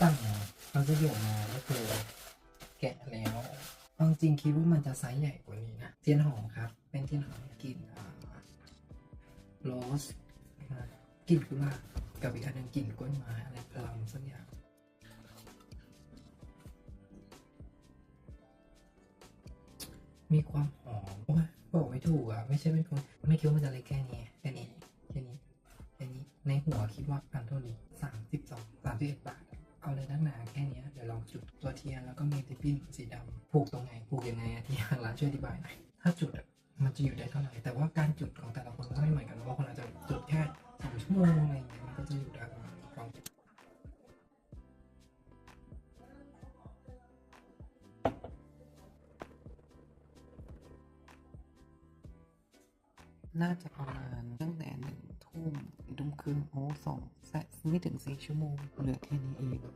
ตั้งเราจะโยกมาก็คือแกะแล้วเอาจริงคิดว่ามันจะไซส์ใหญ่กว่านี้นะเทียนหอมครับ เป็นเทียนหอมกลิ่นโรสกลิ่นกุหลาบกับอีกอันหนึงกลิ่นกล้วยไม้อะไรพลัมสักอย่างมีความหอมโอ้ยบอกไม่ถูกอะ ไม่ใช่เป็นคนไม่คิดว่ามันจะเล็กแค่นี้แค่นี้แค่นี้แค่นี้ในหัวคิดว่าพันเท่านี้สามสิบสองสามสิบเอ็ดบาท เอาเลยนักหนาแค่นี้เดี๋ยวลองจุดตัวเทียนแล้วก็มีติปิ้นสีดำผูกตรงไหนผูกยังไงที่ทางร้านช่วยอธิบายหน่อยถ้าจุดมันจะอยู่ได้เท่าไหร่แต่ว่าการจุดของแต่ละคนก็ไม่เหมือนกันบางคนอาจจะจุดแค่สองชั่วโมงอะไรอย่างเงี้ยมันก็จะอยู่ได้ลองจุดน่าจะประมาณตั้งแต่หนึ่งทุ่ม ครึ่งโอ้สองไม่ถึงสี่ชั่วโมง เหลือแค่นี้เอง